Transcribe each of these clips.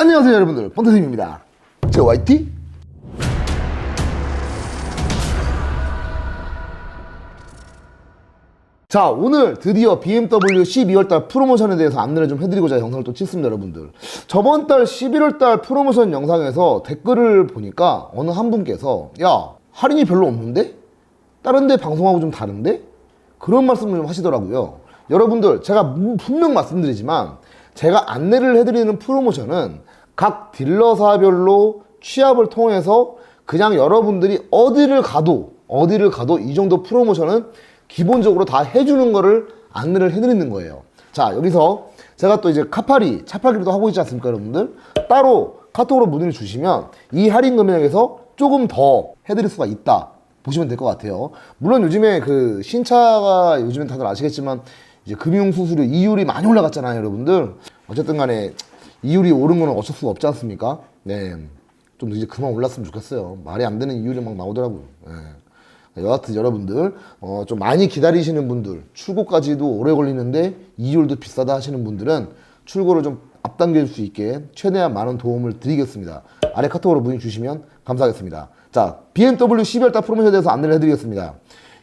안녕하세요 여러분들. 번트님입니다. 제가 YT 자 오늘 드디어 BMW 12월달 프로모션에 대해서 안내를 좀 해드리고자 영상을 또 찍습니다 여러분들. 저번 달 11월달 프로모션 영상에서 댓글을 보니까 어느 한 분께서 야 할인이 별로 없는데? 다른 데 방송하고 좀 다른데? 그런 말씀을 좀 하시더라고요. 여러분들 제가 무- 분명 말씀드리지만 제가 안내를 해드리는 프로모션은 각 딜러사별로 취합을 통해서 그냥 여러분들이 어디를 가도 어디를 가도 이 정도 프로모션은 기본적으로 다 해주는 거를 안내를 해드리는 거예요. 자 여기서 제가 또 이제 카파리 차팔기도 하고 있지 않습니까 여러분들? 따로 카톡으로 문의를 주시면 이 할인 금액에서 조금 더 해드릴 수가 있다 보시면 될 것 같아요. 물론 요즘에 그 신차가 요즘엔 다들 아시겠지만 이제 금융 수수료 이율이 많이 올라갔잖아요 여러분들. 어쨌든 간에 이율이 오른 거는 어쩔 수가 없지 않습니까? 네. 좀 이제 그만 올랐으면 좋겠어요. 말이 안 되는 이율이 막 나오더라고요. 예. 여하튼 여러분들 어, 좀 많이 기다리시는 분들 출고까지도 오래 걸리는데 이율도 비싸다 하시는 분들은 출고를 좀 앞당길 수 있게 최대한 많은 도움을 드리겠습니다. 아래 카톡으로 문의 주시면 감사하겠습니다. 자, BMW 12월 달 프로모션에 대해서 안내를 해드리겠습니다.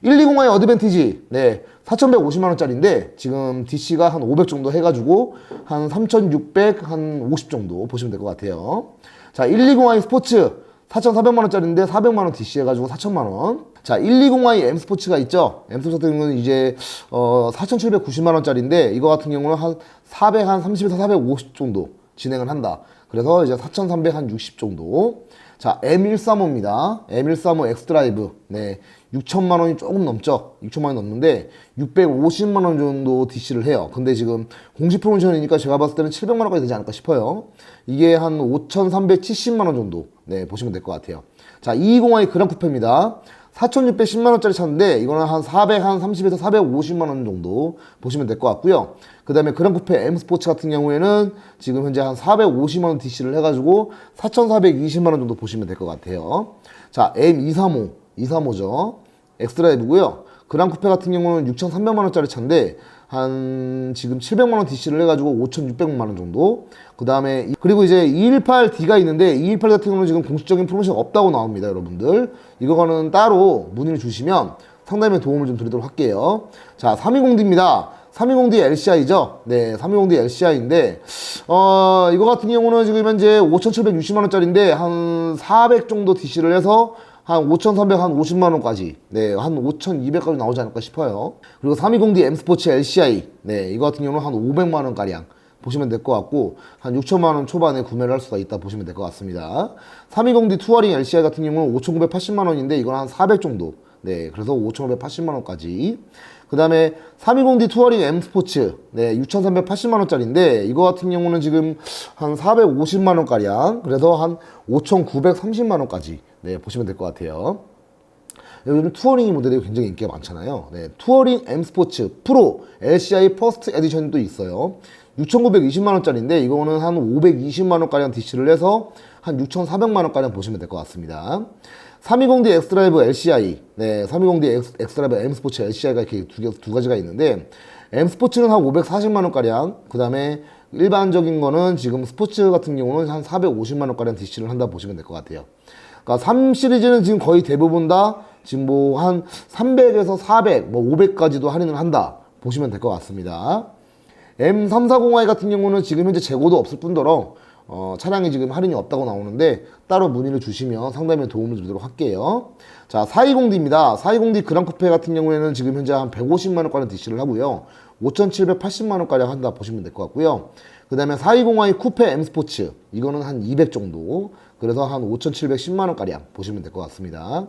120i 어드밴티지, 네, 4,150만원짜리인데, 지금 DC가 한 500 정도 해가지고, 한 3,600, 한 50 정도 보시면 될 것 같아요. 자, 120i 스포츠, 4,400만원짜리인데 400만원 DC 해가지고 4천만원. 자, 120i M 스포츠가 있죠. M 스포츠 같은 경우는 이제, 어, 4,790만원짜리인데, 이거 같은 경우는 한 400, 한 30에서 450 정도 진행을 한다. 그래서 이제 4,300, 한60 정도. 자, M135입니다. M135 엑스드라이브. 네. 6천만 원이 조금 넘죠. 6천만 원이 넘는데 650만 원 정도 DC를 해요. 근데 지금 공식 프로모션이니까 제가 봤을 때는 700만 원까지 되지 않을까 싶어요. 이게 한 5,370만 원 정도. 네, 보시면 될 것 같아요. 자, 220i 그랑 쿠페입니다. 4,610만 원짜리 차인데 이거는 한 400, 한 30에서 450만 원 정도 보시면 될 것 같고요. 그 다음에 그랑 쿠페 M 스포츠 같은 경우에는 지금 현재 한 450만 원 DC를 해가지고 4,420만 원 정도 보시면 될 것 같아요. 자, M235, 235죠. 엑스드라이브고요. 그랑 쿠페 같은 경우는 6,300만 원짜리 차인데 한 지금 700만 원 DC를 해가지고 5,600만 원 정도. 그 다음에 그리고 이제 218D가 있는데 218 같은 경우는 지금 공식적인 프로모션 없다고 나옵니다, 여러분들. 이거는 따로 문의를 주시면 상담에 도움을 좀 드리도록 할게요. 자, 320D입니다. 320D LCI죠. 네, 320D LCI인데, 어, 이거 같은 경우는 지금 현재 5,760만원짜리인데, 한 400 정도 DC를 해서, 한 5,300, 한 50만 원까지, 네, 한 5,200까지 나오지 않을까 싶어요. 그리고 320D M 스포츠 LCI, 네, 이거 같은 경우는 한 500만 원 가량. 보시면 될 것 같고 한 6천만 원 초반에 구매를 할 수가 있다 보시면 될 것 같습니다. 320D 투어링 LCI 같은 경우는 5,980만 원인데 이건 한 400 정도. 네, 그래서 5,580만 원까지. 그 다음에 320D 투어링 M 스포츠, 네, 6,380만 원짜리인데 이거 같은 경우는 지금 한 450만 원가량. 그래서 한 5,930만 원까지. 네, 보시면 될 것 같아요. 요즘 투어링 모델이 굉장히 인기가 많잖아요. 네, 투어링 M 스포츠 프로 LCI 퍼스트 에디션도 있어요. 6,920만 원짜리인데 이거는 한 520만 원가량 DC를 해서 한 6,400만 원가량 보시면 될 것 같습니다. 320D 엑스드라이브 LCI, 네, 320D 엑스, 엑스드라이브 M 스포츠 LCI가 이렇게 두, 개, 두 가지가 있는데 M 스포츠는 한 540만 원가량, 그 다음에 일반적인 거는 지금 스포츠 같은 경우는 한 450만 원가량 DC를 한다 보시면 될 것 같아요. 그러니까 3 시리즈는 지금 거의 대부분 다 지금 뭐 한 300에서 400, 뭐 500까지도 할인을 한다 보시면 될 것 같습니다. M340i 같은 경우는 지금 현재 재고도 없을 뿐더러 어, 차량이 지금 할인이 없다고 나오는데 따로 문의를 주시면 상담에 도움을 드리도록 할게요. 자, 420D입니다. 420D 그랑쿠페 같은 경우에는 지금 현재 한 150만 원가량 DC를 하고요. 5,780만 원가량 한다 보시면 될 것 같고요. 그 다음에 420i 쿠페 M 스포츠 이거는 한 200 정도 그래서 한 5,710만 원가량 보시면 될 것 같습니다.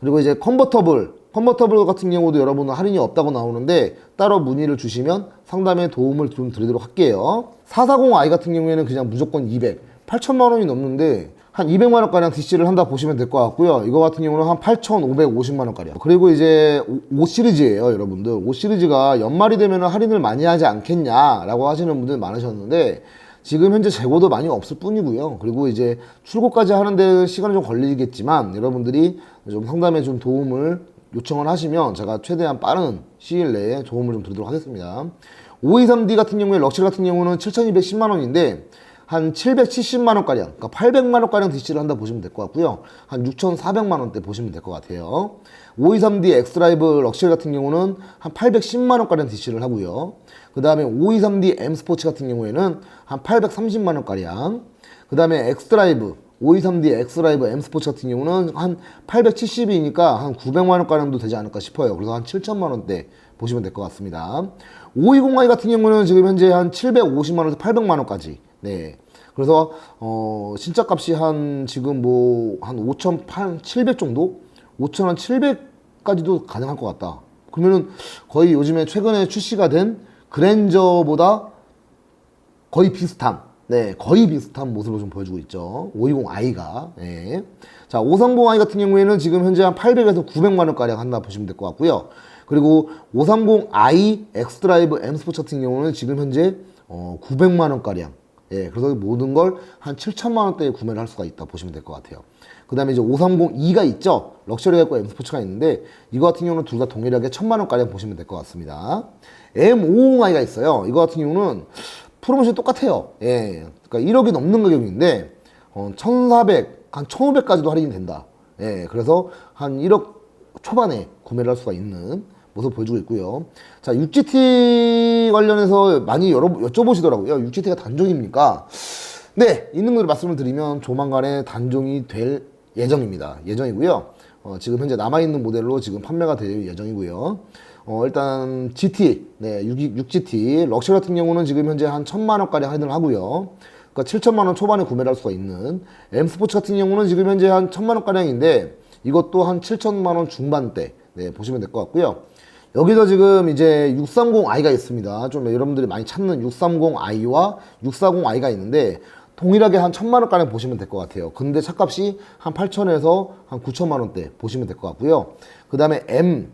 그리고 이제 컨버터블, 컨버터블 같은 경우도 여러분은 할인이 없다고 나오는데 따로 문의를 주시면 상담에 도움을 좀 드리도록 할게요. 440i 같은 경우에는 그냥 무조건 200, 8천만 원이 넘는데 한 200만 원가량 DC를 한다 보시면 될 것 같고요. 이거 같은 경우는 한 8,550만 원가량. 그리고 이제 5 시리즈예요, 여러분들. 5 시리즈가 연말이 되면 할인을 많이 하지 않겠냐 라고 하시는 분들 많으셨는데 지금 현재 재고도 많이 없을 뿐이고요. 그리고 이제 출고까지 하는데 시간이 좀 걸리겠지만 여러분들이 좀 상담에 좀 도움을 요청을 하시면 제가 최대한 빠른 시일 내에 도움을 좀 드리도록 하겠습니다. 523D 같은 경우에 럭셔리 같은 경우는 7,210만 원인데 한 770만 원가량, 그러니까 800만 원가량 DC를 한다 보시면 될 것 같고요. 한 6,400만 원대 보시면 될 것 같아요. 523D 엑스드라이브 럭셔리 같은 경우는 한 810만 원가량 DC를 하고요. 그 다음에 523D M 스포츠 같은 경우에는 한 830만 원가량. 그 다음에 엑스드라이브 523D 엑스드라이브 M 스포츠 같은 경우는 한 870이니까 한 900만 원가량도 되지 않을까 싶어요. 그래서 한 7천만 원대 보시면 될 것 같습니다. 520i 같은 경우는 지금 현재 한 750만 원에서 800만 원까지. 네. 그래서 어 진짜 값이 한 지금 뭐 한 5,700 정도? 5천 한 700까지도 가능할 것 같다. 그러면은 거의 요즘에 최근에 출시가 된 그랜저보다 거의 비슷한, 네, 거의 비슷한 모습을 좀 보여주고 있죠. 520i가. 네. 자, 530i 같은 경우에는 지금 현재 한 800에서 900만 원가량 한다 보시면 될 것 같고요. 그리고 530i 엑스드라이브 M 스포츠 같은 경우는 지금 현재 어, 900만 원가량. 예, 그래서 모든 걸 한 7천만 원대에 구매를 할 수가 있다 보시면 될 것 같아요. 그 다음에 이제 530E가 있죠. 럭셔리가 있고 M 스포츠가 있는데 이거 같은 경우는 둘 다 동일하게 1000만 원가량 보시면 될 것 같습니다. M550i가 있어요. 이거 같은 경우는 프로모션 똑같아요. 예, 그러니까 1억이 넘는 가격인데 어, 1,400, 한 1,500까지도 할인이 된다. 예, 그래서 한 1억 초반에 구매를 할 수가 있는 모습 보여주고 있고요. 자, 6GT 관련해서 많이 여러 여쭤보시더라고요. 6GT가 단종입니까? 네, 있는 그대로 말씀을 드리면 조만간에 단종이 될 예정입니다. 예정이고요. 어, 지금 현재 남아있는 모델로 지금 판매가 될 예정이고요. 어, 일단 GT, 네, 6, 6GT, 럭셔리 같은 경우는 지금 현재 한 천만 원까지 할인을 하고요. 그러니까 7천만 원 초반에 구매를 할 수가 있는 M 스포츠 같은 경우는 지금 현재 한 천만 원 가량인데 이것도 한 7천만 원 중반대 네, 보시면 될 것 같고요. 여기서 지금 이제 630i가 있습니다. 좀 여러분들이 많이 찾는 630i와 640i가 있는데 동일하게 한 천만 원가량 보시면 될 것 같아요. 근데 차값이 한 8천에서 한 9천만 원대 보시면 될 것 같고요. 그 다음에 M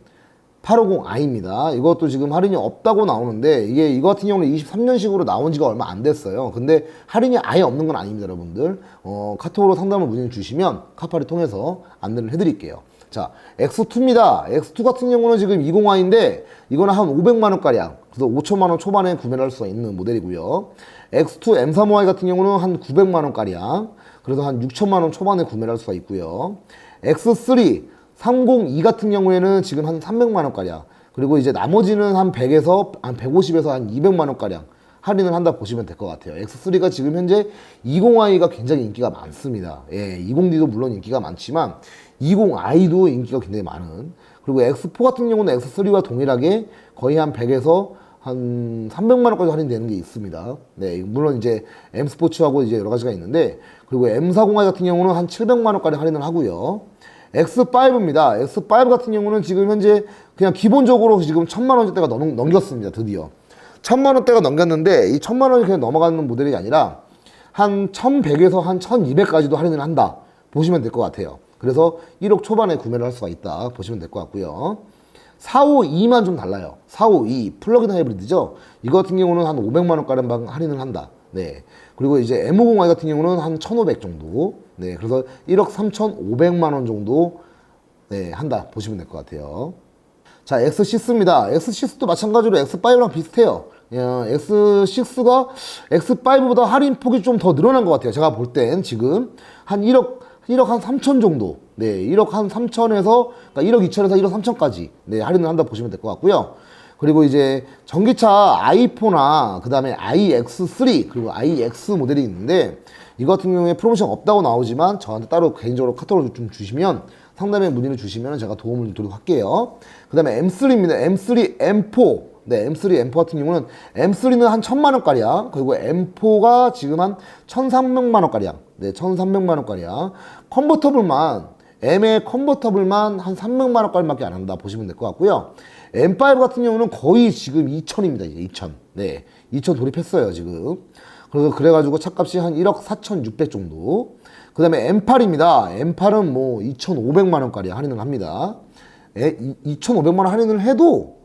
850i입니다. 이것도 지금 할인이 없다고 나오는데 이게 이거 같은 경우는 23년식으로 나온 지가 얼마 안 됐어요. 근데 할인이 아예 없는 건 아닙니다, 여러분들. 어, 카톡으로 상담을 문의 주시면 카파를 통해서 안내를 해드릴게요. 자, X2입니다. X2 같은 경우는 지금 20i인데 이거는 한 500만 원가량. 그래서 5천만 원 초반에 구매를 할 수가 있는 모델이고요. X2 M35i 같은 경우는 한 900만 원가량. 그래서 한 6천만 원 초반에 구매를 할 수가 있고요. X3 302 같은 경우에는 지금 한 300만 원가량. 그리고 이제 나머지는 한 100에서 한 150에서 한 200만 원가량 할인을 한다 보시면 될 것 같아요. X3가 지금 현재 20i가 굉장히 인기가 많습니다. 예, 20D도 물론 인기가 많지만 20i도 인기가 굉장히 많은. 그리고 X4 같은 경우는 X3와 동일하게 거의 한 100에서 한 300만 원까지 할인되는 게 있습니다. 네, 물론 이제 M 스포츠하고 이제 여러 가지가 있는데 그리고 M40i 같은 경우는 한 700만 원까지 할인을 하고요. X5입니다. X5 같은 경우는 지금 현재 그냥 기본적으로 지금 천만 원대가 넘, 넘겼습니다. 드디어. 천만 원대가 넘겼는데 이 천만 원이 그냥 넘어가는 모델이 아니라 한 1100에서 한 1200까지도 할인을 한다. 보시면 될 것 같아요. 그래서 1억 초반에 구매를 할 수가 있다. 보시면 될 것 같고요. 452만 좀 달라요. 452 플러그인 하이브리드죠. 이거 같은 경우는 한 500만 원가량 할인을 한다. 네. 그리고 이제 M50i 같은 경우는 한 1,500 정도. 네. 그래서 1억 3,500만 원 정도 네, 한다. 보시면 될 것 같아요. 자, X6입니다. X6도 마찬가지로 X5랑 비슷해요. 야, X6가 X5보다 할인 폭이 좀 더 늘어난 것 같아요. 제가 볼 땐 지금 한 1억 1억 한 3천 정도. 네, 1억 한 3천에서 그러니까 1억 2천에서 1억 3천까지 네, 할인을 한다 보시면 될 것 같고요. 그리고 이제 전기차 i4나 그 다음에 iX3 그리고 iX 모델이 있는데 이거 같은 경우에 프로모션 없다고 나오지만 저한테 따로 개인적으로 카톡을 좀 주시면 상담에 문의를 주시면 제가 도움을 드리도록 할게요. 그 다음에 M3입니다. M3 M4 네, M3, M4 같은 경우는 M3는 한 천만 원가량, 그리고 M4가 지금 한 1,300만 원가량, 네, 1,300만 원가량. 컨버터블만, M의 컨버터블만 한 300만 원가량밖에 안 한다 보시면 될 것 같고요. M5 같은 경우는 거의 지금 2천입니다, 이제 2천. 네, 2천 돌입했어요, 지금. 그래서 그래가지고 차값이 한 1억 4,600 정도. 그 다음에 M8입니다. M8은 뭐 2,500만 원가량 할인을 합니다. 2,500만 원 할인을 해도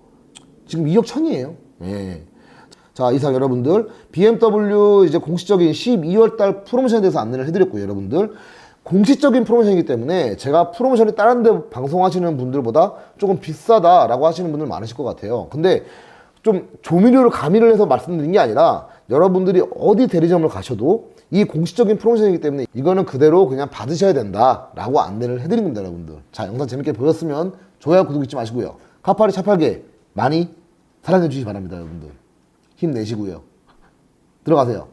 지금 2억 천이에요. 예. 자, 이상 여러분들 BMW 이제 공식적인 12월 달 프로모션에 대해서 안내를 해드렸고요, 여러분들. 공식적인 프로모션이기 때문에 제가 프로모션이 다른 데 방송하시는 분들보다 조금 비싸다라고 하시는 분들 많으실 것 같아요. 근데 좀 조미료를 가미를 해서 말씀드린 게 아니라 여러분들이 어디 대리점을 가셔도 이 공식적인 프로모션이기 때문에 이거는 그대로 그냥 받으셔야 된다라고 안내를 해드린 겁니다, 여러분들. 자, 영상 재밌게 보셨으면 좋아요, 구독 잊지 마시고요. 카파리 차팔게 많이 사랑해 주시기 바랍니다, 여러분들. 힘내시고요. 들어가세요.